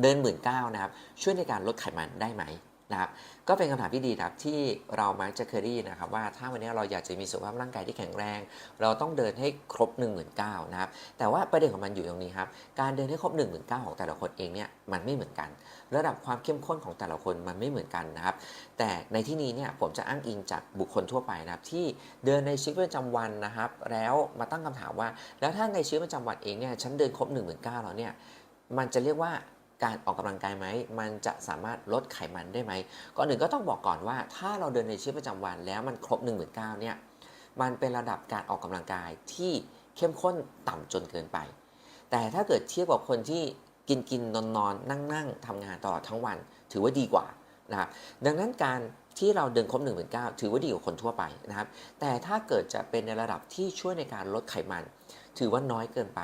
เดินหมื่นเก้านะครับ ช่วยในการลดไขมันได้ไหมนะครับ ก็เป็นคำถามที่ดีนะครับที่เรามักจะเคยได้ยินนะครับ ว่าถ้าวันนี้เราอยากจะมีสุขภาพร่างกายที่แข็งแรง เราต้องเดินให้ครบ 1 9 0 0 0นะครับ แต่ว่าประเด็นของมันอยู่ตรงนี้ครับ การเดินให้ครบ 1 9 0 0 0ของแต่ละคนเองเนี่ยมันไม่เหมือนกัน ระดับความเข้มข้นของแต่ละคนมันไม่เหมือนกันนะครับ แต่ในที่นี้เนี่ยผมจะอ้างอิงจากบุคคลทั่วไปนะครับที่เดินในชีวิตประจำวันนะครับ แล้วมาตั้งคำถามว่า แล้วถ้าในชีวิตประจำวันเองเนี่ยฉันเดินครบ 1 9 0 0 0แล้วเนี่ยมันจะเรียกว่า การออกกำลังกายไหม มันจะสามารถลดไขมันได้ไหม ก่อนหนึ่งก็ต้องบอกก่อนว่า ถ้าเราเดินในชีวิตประจำวันแล้วมันครบ1 9 0 0 0เนี่ย มันเป็นระดับการออกกำลังกายที่เข้มข้นต่ำจนเกินไป แต่ถ้าเกิดเทียบกับคนที่กินกินนอนนอนนั่งนั่งทำงานตลอดทั้งวัน ถือว่าดีกว่า นะครับดังนั้นการที่เราเดินครบ1 9 0ถือว่าดีกว่าคนทั่วไปนะครับ แต่ถ้าเกิดจะเป็นในระดับที่ช่วยในการลดไขมัน ถือว่าน้อยเกินไป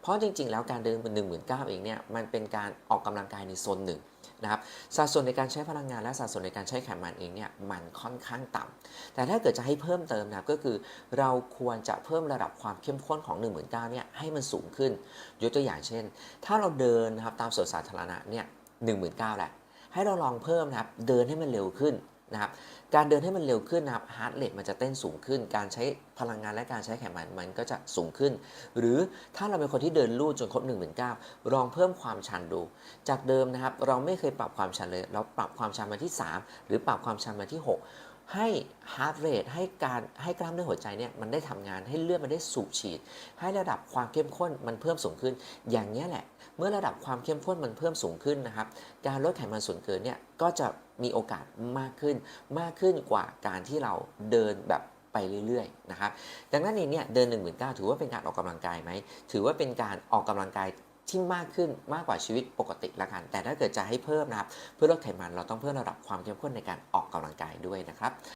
เพราะจริงๆ แล้วการเดินบน1 9 0 0 0เองเนี่ยมันเป็นการออกกำลังกายในโซนหนึ่งนะครับสัดส่วนในการใช้พลังงานและสัดส่วนในการใช้ไขมันเองเนี่ยมันค่อนข้างต่ำแต่ถ้าเกิดจะให้เพิ่มเติมนะครับก็คือ เราควรจะเพิ่มระดับความเข้มข้นของ 1 9 0 0 0เนี่ยให้มันสูงขึ้นยกตัวอย่างเช่น ถ้าเราเดินนะครับตามสวนสาธารณะเนี่ยหนึ่งหมื่นเก้าแหละ ให้เราลองเพิ่มนะครับ เดินให้มันเร็วขึ้นนะครับ การเดินให้มันเร็วขึ้นนะครับฮาร์ดเรทมันจะเต้นสูงขึ้น การใช้พลังงานและการใช้ไขมันมันก็จะสูงขึ้น หรือถ้าเราเป็นคนที่เดินลู่จนครบ1 9 0 0 0ลองเพิ่มความชันดู จากเดิมนะครับ เราไม่เคยปรับความชันเลย เราปรับความชันมาที่ 3 หรือปรับความชันมาที่ 6 ให้ฮาร์ดเรทให้การให้กล้ามเนื้อหัวใจเนี่ยมันได้ทำงานให้เลือดมันได้สูบฉีด ให้ระดับความเข้มข้นมันเพิ่มสูงขึ้น อย่างนี้แหละ เมื่อระดับความเข้มข้นมันเพิ่มสูงขึ้นนะครับ การลดไขมันส่วนเกินเนี่ยก็จะมีโอกาสมากขึ้นมากขึ้นกว่าการที่เราเดินแบบไปเรื่อยๆนะครับ ดังนั้นเองเนี่ยเดิน1 9 0 0 0ถือว่าเป็นการออกกำลังกายไหมถือว่าเป็นการออกกำลังกาย ที่มากขึ้นมากกว่าชีวิตปกติละกัน แต่ถ้าเกิดจะให้เพิ่มนะครับ เพื่อลดไขมันเราต้องเพิ่มระดับความเข้มข้นในการออกกำลังกายด้วยนะครับ